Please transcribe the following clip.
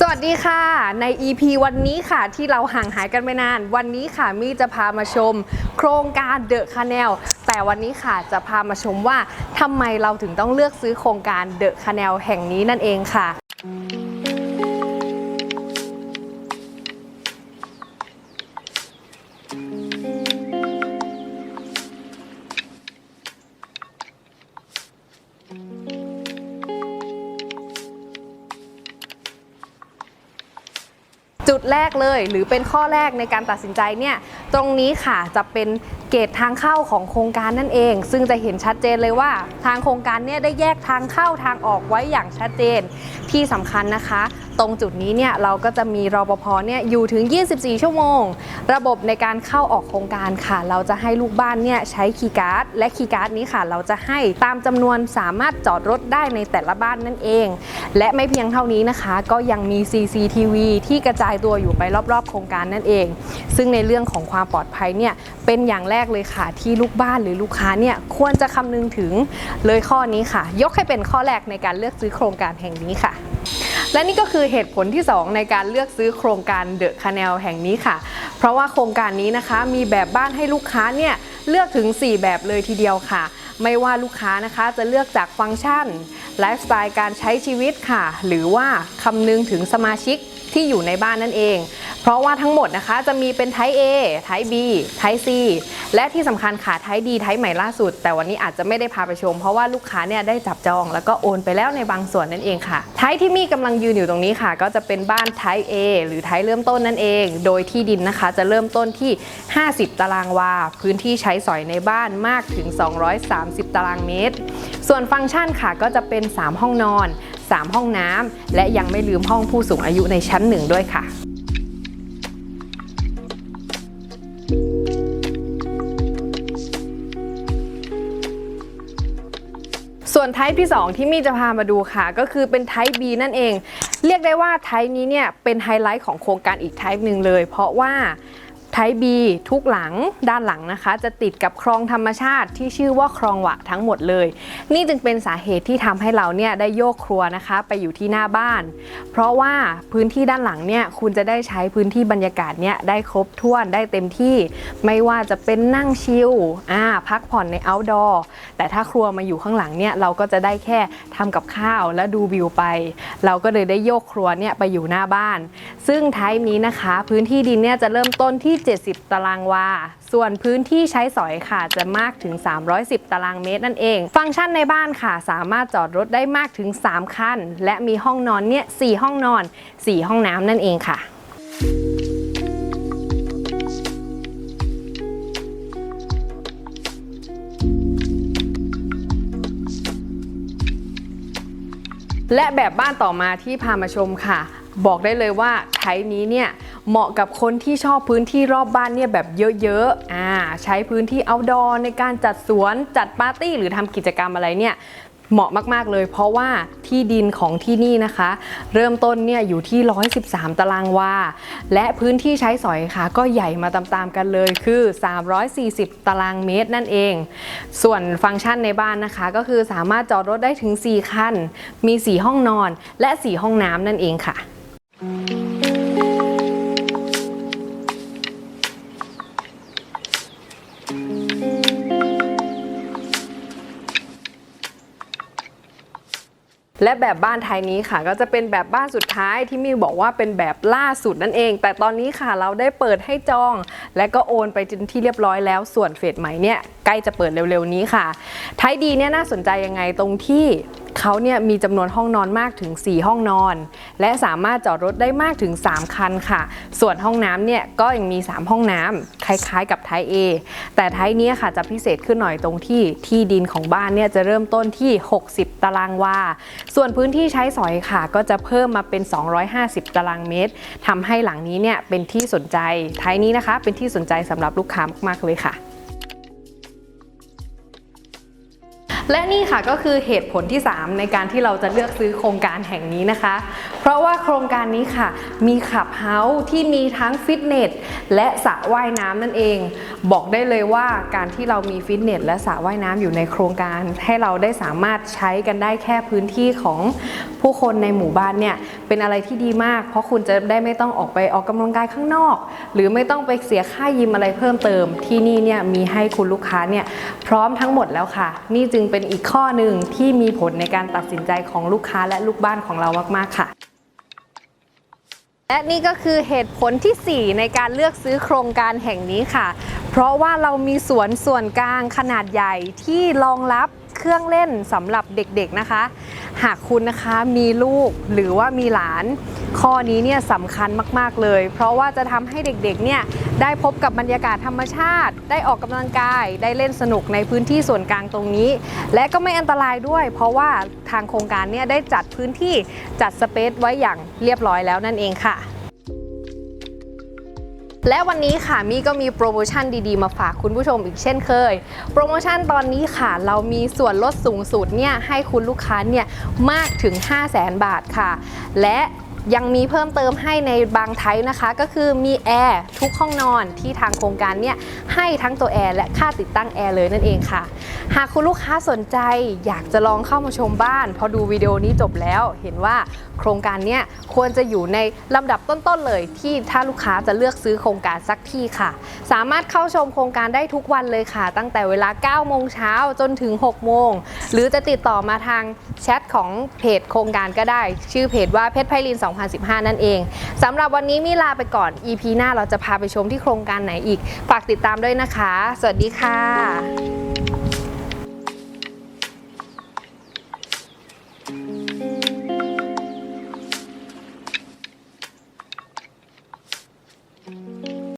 สวัสดีค่ะ ใน EP วันนี้ค่ะที่เราห่างหายกันไปนาน วันนี้ค่ะมี่จะพามาชม โครงการเดอะคาแนลแต่วันนี้ค่ะจะพามาชมว่าทำไมเราถึงต้องเลือกซื้อโครงการเดอะคาแนลแห่งนี้นั่นเองค่ะ จุดแรกเลย หรือเป็นข้อแรกในการตัดสินใจเนี่ยตรงนี้ค่ะจะเป็นเกตทางเข้าของโครงการนั่นเอง ซึ่งจะเห็นชัดเจนเลยว่า ทางโครงการเนี่ยได้แยกทางเข้าทางออกไว้อย่างชัดเจนที่สำคัญนะคะ ตรงจุดนี้เนี่ยเราก็จะมีรปภเนี่ยอยู่ถึง 24 ชั่วโมง ระบบในการเข้าออกโครงการค่ะ เราจะให้ลูกบ้านเนี่ยใช้คีย์การ์ดและคีย์การ์ดนี้ค่ะ เราจะให้ตามจำนวนสามารถจอดรถได้ในแต่ละบ้านนั่นเอง และไม่เพียงเท่านี้นะคะ ก็ยังมี CCTV ที่กระจายตัวอยู่ไปรอบๆ โครงการนั่นเอง ซึ่งในเรื่องของความปลอดภัยเนี่ยเป็นอย่างแรกเลยค่ะที่ลูกบ้านหรือลูกค้าเนี่ยควรจะคำนึงถึงเลยข้อนี้ค่ะ ยกให้เป็นข้อแรกในการเลือกซื้อโครงการแห่งนี้ค่ะ และนี่ก็คือเหตุผลที่ 2 ในการเลือกซื้อโครงการเดอะคาแนลแห่งนี้ค่ะ เพราะว่าโครงการนี้นะคะมีแบบบ้านให้ลูกค้าเนี่ยเลือกถึง 4 แบบเลยทีเดียวค่ะ ไม่ว่าลูกค้านะคะจะเลือกจากฟังก์ชันไลฟ์สไตล์การใช้ชีวิตค่ะ หรือว่าคำนึงถึงสมาชิกที่อยู่ในบ้านนั่นเอง เพราะว่าทั้งหมดนะคะจะมีเป็นไทป์ A ไทป์ B ไทป์ C และที่สำคัญค่ะไทป์ D ไทป์ใหม่ล่าสุด แต่วันนี้อาจจะไม่ได้พาไปชม เพราะว่าลูกค้าเนี่ยได้จับจองแล้วก็โอนไปแล้วในบางส่วนนั่นเองค่ะ ไทป์ที่มีกำลังยืนอยู่ตรงนี้ค่ะ ก็จะเป็นบ้านไทป์ A หรือไทป์เริ่มต้นนั่นเอง โดยที่ดินนะคะ จะเริ่มต้นที่ 50 ตารางวา พื้นที่ใช้สอยในบ้านมากถึง 230 ตารางเมตร ส่วนฟังก์ชันค่ะก็จะเป็น 3 ห้องนอน 3 ห้องน้ำและยังไม่ลืมห้องผู้สูงอายุในชั้นหนึ่งด้วยค่ะ ส่วนไทป์ที่ 2 ที่มี่จะพามาดูค่ะ ก็คือเป็นไทป์ B นั่นเอง เรียกได้ว่าไทป์นี้เนี่ยเป็นไฮไลท์ของโครงการอีกไทป์หนึ่งเลย เพราะว่า ไทป์ B ทุกหลังด้านหลังนะคะ จะติดกับคลองธรรมชาติที่ชื่อว่าคลองหวะทั้งหมดเลย นี่จึงเป็นสาเหตุที่ทำให้เราเนี่ยได้โยกครัวนะคะ ไปอยู่ที่หน้าบ้าน เพราะว่าพื้นที่ด้านหลังเนี่ยคุณจะได้ใช้พื้นที่บรรยากาศเนี่ยได้ครบถ้วนได้เต็มที่ ไม่ว่าจะเป็นนั่งชิลอ่าพักผ่อนในอ outdoor แต่ถ้าครัวมาอยู่ข้างหลังเนี่ยเราก็จะได้แค่ทำกับข้าวและดูวิวไป เราก็เลยได้โยกครัวเนี่ยไปอยู่หน้าบ้าน ซึ่งไทป์นี้นะคะ พื้นที่ดินเนี่ยจะเริ่มต้นที่70 ตารางวา ส่วนพื้นที่ใช้สอยค่ะจะมากถึง 310 ตารางเมตรนั่นเอง ฟังก์ชันในบ้านค่ะ สามารถจอดรถได้มากถึง 3 คัน และมีห้องนอนเนี่ย4ห้องนอน 4 ห้องน้ำนั่นเองค่ะและแบบบ้านต่อมาที่พามาชมค่ะ บอกได้เลยว่าไทป์นี้เนี่ย เหมาะกับคนที่ชอบพื้นที่รอบบ้านเนี่ยแบบเยอะๆอ่าใช้พื้นที่ outdoor ในการจัดสวนจัดปาร์ตี้หรือทำกิจกรรมอะไรเนี่ยเหมาะมาก ๆ เลยเพราะว่าที่ดินของที่นี่นะคะ เริ่มต้นเนี่ยอยู่ที่ 113 ตารางวา และพื้นที่ใช้สอยค่ะ ก็ใหญ่มาตาม ๆ กันเลยคือ 340 ตารางเมตรนั่นเอง ส่วนฟังก์ชันในบ้านนะคะ ก็คือสามารถจอดรถได้ถึง 4 คัน มี 4 ห้องนอนและ 4 ห้องน้ำนั่นเองค่ะ และแบบบ้านไทยนี้ค่ะ ก็จะเป็นแบบบ้านสุดท้ายที่มิวบอกว่าเป็นแบบล่าสุดนั่นเอง แต่ตอนนี้ค่ะเราได้เปิดให้จอง และก็โอนไปจนที่เรียบร้อยแล้วส่วนเฟสใหม่เนี่ยใกล้จะเปิดเร็วๆนี้ค่ะ ไทยดีเนี่ยน่าสนใจยังไงตรงที่ เขาเนี่ยมีจำนวนห้องนอนมากถึง 4 ห้องนอน และสามารถจอดรถได้มากถึง 3 คันค่ะ ส่วนห้องน้ำเนี่ยก็ยังมี 3 ห้องน้ำคล้ายๆกับไทย A แต่ไทยเนี้ยค่ะจะพิเศษขึ้นหน่อยตรงที่ที่ดินของบ้านเนี่ยจะเริ่มต้นที่ 60 ตารางวา ส่วนพื้นที่ใช้สอยค่ะ ก็จะเพิ่มมาเป็น 250 ตารางเมตรทำให้หลังนี้เนี่ยเป็นที่สนใจไทยนี้นะคะ เป็นที่สนใจสำหรับลูกค้ามากๆเลยค่ะ และนี่ค่ะก็คือเหตุผลที่ 3 ในการที่เราจะเลือกซื้อโครงการแห่งนี้นะคะ ราะว่าโครงการนี้ค่ะ มีขับเฮาส์ที่มีทั้งฟิตเนสและสระว่ายน้ำนั่นเอง บอกได้เลยว่าการที่เรามีฟิตเนสและสระว่ายน้ำอยู่ในโครงการให้เราได้สามารถใช้กันได้แค่พื้นที่ของผู้คนในหมู่บ้านเนี่ยเป็นอะไรที่ดีมาก เพราะคุณจะได้ไม่ต้องออกไปออกกำลังกายข้างนอก หรือไม่ต้องไปเสียค่ายิมอะไรเพิ่มเติม ที่นี่เนี่ยมีให้คุณลูกค้าเนี่ยพร้อมทั้งหมดแล้วค่ะ นี่จึงเป็นอีกข้อหนึ่งที่มีผลในการตัดสินใจของลูกค้าและลูกบ้านของเรามาก ๆ ค่ะ และนี่ก็คือเหตุผลที่ 4 ในการเลือกซื้อโครงการแห่งนี้ค่ะ เพราะว่าเรามีสวนส่วนกลางขนาดใหญ่ที่รองรับเครื่องเล่นสำหรับเด็กๆนะคะ หากคุณนะคะมีลูกหรือว่ามีหลาน ข้อนี้เนี่ยสำคัญมาก ๆ เลย เพราะว่าจะทำให้เด็กๆเนี่ยได้พบกับบรรยากาศธรรมชาติ ได้ออกกำลังกาย ได้เล่นสนุกในพื้นที่ส่วนกลางตรงนี้ และก็ไม่อันตรายด้วย เพราะว่าทางโครงการเนี่ยได้จัดพื้นที่จัดสเปซไว้อย่างเรียบร้อยแล้วนั่นเองค่ะ และวันนี้ค่ะมี่ก็มีโปรโมชั่นดีๆ มาฝากคุณผู้ชมอีกเช่นเคย โปรโมชั่นตอนนี้ค่ะ เรามีส่วนลดสูงสุดเนี่ยให้คุณลูกค้าเนี่ยมากถึง 5 0 0แสนบาทค่ะ และ ยังมีเพิ่มเติมให้ในบางไทยนะคะ ก็คือมีแอร์ทุกห้องนอนที่ทางโครงการเนี่ยให้ทั้งตัวแอร์และค่าติดตั้งแอร์เลยนั่นเองค่ะ หากคุณลูกค้าสนใจอยากจะลองเข้ามาชมบ้าน พอดูวิดีโอนี้จบแล้วเห็นว่าโครงการเนี้ยควรจะอยู่ในลำดับต้นๆเลย ที่ถ้าลูกค้าจะเลือกซื้อโครงการสักที่ค่ะ สามารถเข้าชมโครงการได้ทุกวันเลยค่ะ ตั้งแต่เวลา 9 โมงเช้าจนถึง 6 โมง หรือจะติดต่อมาทางแชทของเพจโครงการก็ได้ ชื่อเพจว่าเพชรไพลิน2 2015 นั่นเองสำหรับวันนี้มีลาไปก่อน EP หน้าเราจะพาไปชมที่โครงการไหนอีก ฝากติดตามด้วยนะคะ สวัสดีค่ะ